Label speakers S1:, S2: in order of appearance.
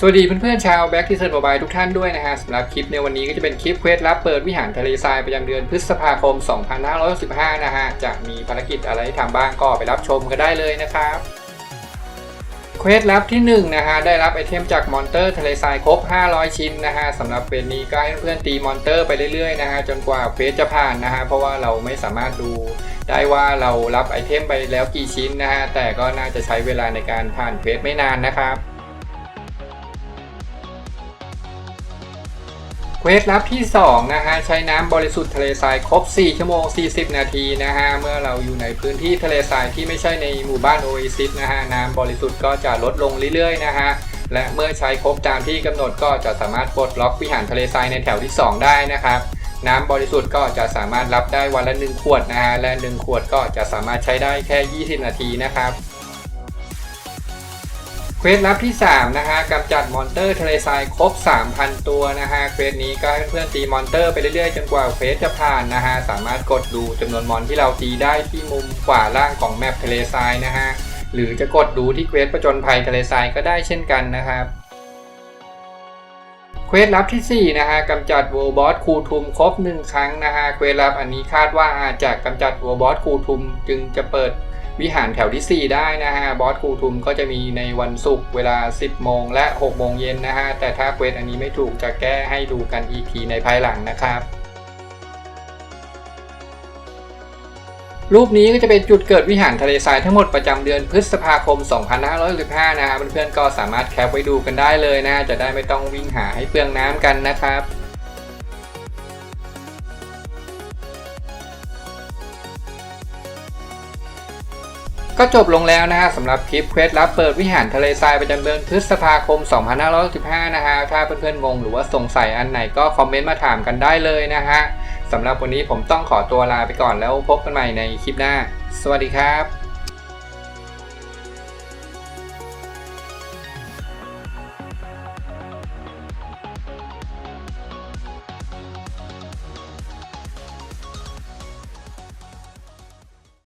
S1: สวัสดีเพื่อนๆชาวแบ็กที่เซิร์ฟโมบายทุกท่านด้วยนะฮะสำหรับคลิปในวันนี้ก็จะเป็นคลิปเควสลับเปิดวิหารทะเลทรายประจำเดือนพฤษภาคม 2565 นะฮะ จะมีภารกิจอะไรทำบ้างก็ไปรับชมกันได้เลยนะครับเควสลับที่1นะฮะได้รับไอเทมจากมอนเตอร์ทะเลทรายครบ 500 ชิ้นนะฮะสำหรับเฟสนี้ก็ให้เพื่อนๆตีมอนเตอร์ไปเรื่อยๆนะฮะจนกว่าเควสจะผ่านนะฮะเพราะว่าเราไม่สามารถดูได้ว่าเรารับไอเทมไปแล้วกี่ชิ้นนะฮะแต่ก็น่าจะใช้เวลาในการผ่านเควสไม่นานนะครับ เควสลับที่ 2 นะฮะ ใช้น้ำบริสุทธิ์ทะเลทรายครบ 4 ชั่วโมง 40 นาทีนะฮะ เมื่อเราอยู่ในพื้นที่ทะเลทรายที่ไม่ใช่ในหมู่บ้านโอเอซิสนะฮะ น้ำบริสุทธิ์ก็จะลดลงเรื่อยๆ นะฮะ และเมื่อใช้ครบตามที่กำหนดก็จะสามารถปลดล็อกวิหารทะเลทรายในแถวที่ 2 ได้นะครับน้ำบริสุทธิ์ก็จะสามารถรับได้วันละ 1 ขวดนะฮะ และ 1 ขวดก็จะสามารถใช้ได้แค่ 20 นาทีนะครับ เควสลับที่ 3 นะฮะกำจัดมอนเตอร์ทะเลทรายครบ 3,000 ตัวนะฮะเควสนี้ก็ให้เพื่อนตีมอนเตอร์ไปเรื่อยๆ จนกว่าเควสจะผ่านนะฮะสามารถกดดูจำนวนมอนที่เราตีได้ที่มุมขวาล่างของแมปทะเลทรายนะฮะหรือจะกดดูที่เควสประจนภัยทะเลทรายก็ได้เช่นกันนะครับเควสลับที่ 4 นะฮะกำจัดโวบอสคูทุมครบ 1 ครั้งนะฮะเควสลับอันนี้คาดว่าอาจจะกำจัดโวบอสคูทุมจึงจะเปิด วิหารแถวที่ 4 ได้นะฮะบอสคูทุมก็จะมีในวันศุกร์เวลา 10 โมงและ 6 โมงเย็นนะฮะ แต่ถ้าเควสอันนี้ไม่ถูกจะแก้ให้ดูกันอีกทีในภายหลังนะครับรูปนี้ก็จะเป็นจุดเกิดวิหารทะเลทรายทั้งหมดประจำเดือนพฤษภาคม 2565 นะครับเพื่อนๆก็สามารถแคปไว้ดูกันได้เลยนะจะได้ไม่ต้องวิ่งหาให้เปลืองน้ำกันนะครับ ก็จบลงแล้วนะฮะสำหรับคลิปเควสรับเปิดวิหารทะเลทรายประจำเดือนพฤษภาคม 2565 นะฮะ ถ้าเพื่อนๆงงหรือว่าสงสัยอันไหนก็คอมเมนต์มาถามกันได้เลยนะฮะสำหรับวันนี้ผมต้องขอตัวลาไปก่อนแล้วพบกันใหม่ในคลิปหน้า สวัสดีครับ